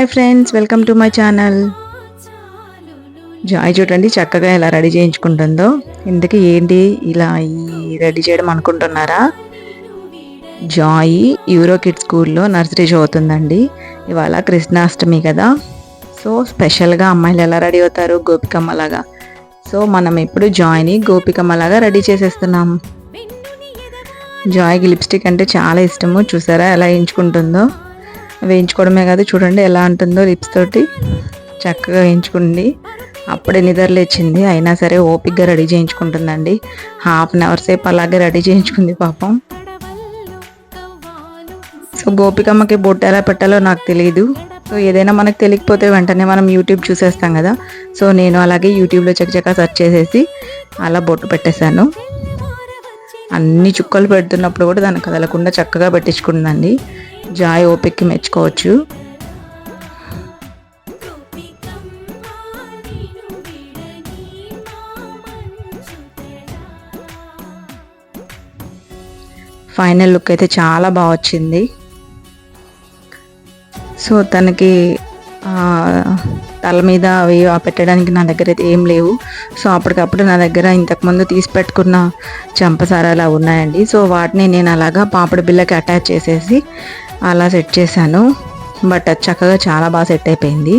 Hi friends welcome to my channel. Joy చూడండి చక్కగా ఎలా రెడీ చేయించుకుంటుందో. ఇందుకు ఏంటి ఇలా రెడీ చేయడం అనుకుంటున్నారా? జాయ్ యూరో కిడ్ స్కూల్లో నర్సరీ చదువుతుందండి. ఇవాళ కృష్ణాష్టమి కదా. సో స్పెషల్గా అమ్మాయిలు ఎలా రెడీ అవుతారు? గోపికమ్మలాగా. సో మనం ఇప్పుడు జాయ్ని గోపికమ్మలాగా రెడీ చేసేస్తున్నాం. జాయ్కి లిప్స్టిక్ అంటే చాలా ఇష్టము. చూసారా ఎలా ఎంచుకుంటుందో వేయించుకోవడమే కాదు చూడండి ఎలా ఉంటుందో లిప్స్ తోటి చక్కగా వేయించుకుంది అప్పుడే నిద్ర లేచింది అయినా సరే ఓపిక్గా రెడీ చేయించుకుంటుందండి. హాఫ్ అన్ అవర్ సేపు అలాగే రెడీ చేయించుకుంది పాపం. సో గోపికమ్మకి బొట్టు ఎలా పెట్టాలో నాకు తెలియదు సో ఏదైనా మనకు తెలియకపోతే వెంటనే మనం యూట్యూబ్ చూసేస్తాం కదా. సో నేను అలాగే యూట్యూబ్లో చక్కచక్క సెర్చ్ చేసేసి అలా బొట్టు పెట్టేశాను. అన్ని చుక్కలు పెడుతున్నప్పుడు కూడా దాన్ని కదలకుండా చక్కగా పెట్టించుకుందండి. జాయ్ ఓపిక్కి మెచ్చుకోవచ్చు. ఫైనల్ లుక్ అయితే చాలా బాగా వచ్చింది. సో తనకి తల మీద అవి పెట్టడానికి నా దగ్గర అయితే ఏం లేవు. సో అప్పటికప్పుడు నా దగ్గర ఇంతకుముందు తీసి పెట్టుకున్న చెంపసారాలు ఉన్నాయండి. సో వాటిని నేను అలాగా పాపడి బిల్లకి అటాచ్ చేసేసి అలా సెట్ చేశాను. బట్ అది చక్కగా చాలా బాగా సెట్ అయిపోయింది.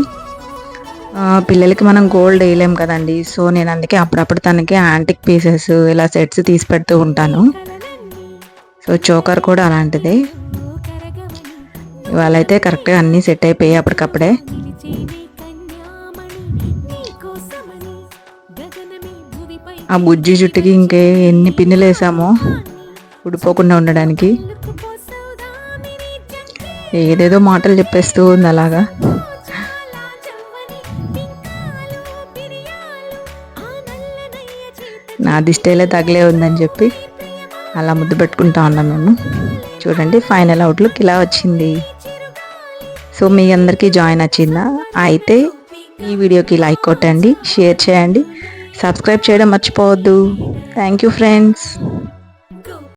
పిల్లలకి మనం గోల్డ్ వేయలేం కదండి. సో నేను అందుకే అప్పుడప్పుడు తనకి యాంటిక్ పీసెస్ ఇలా సెట్స్ తీసి పెడుతూ ఉంటాను. సో చోకర్ కూడా అలాంటిదే. ఇవాళ అయితే కరెక్ట్గా అన్నీ సెట్ అయిపోయాయి అప్పటికప్పుడే. ఆ బుజ్జి జుట్టుకి ఇంకే ఎన్ని పిన్నులు వేసామో ఉడిపోకుండా ఉండడానికి. ఏదేదో మాటలు చెప్పేస్తూ ఉంది అలాగా. నా దిష్టేలే తగిలే ఉందని చెప్పి అలా ముద్దు పెట్టుకుంటా ఉన్నాను నేను. చూడండి ఫైనల్ అవుట్లుక్ ఇలా వచ్చింది. సో మీ అందరికీ జాయిన్ వచ్చిందా అయితే ఈ వీడియోకి లైక్ కొట్టండి షేర్ చేయండి సబ్స్క్రైబ్ చేయడం మర్చిపోవద్దు. Thank you friends.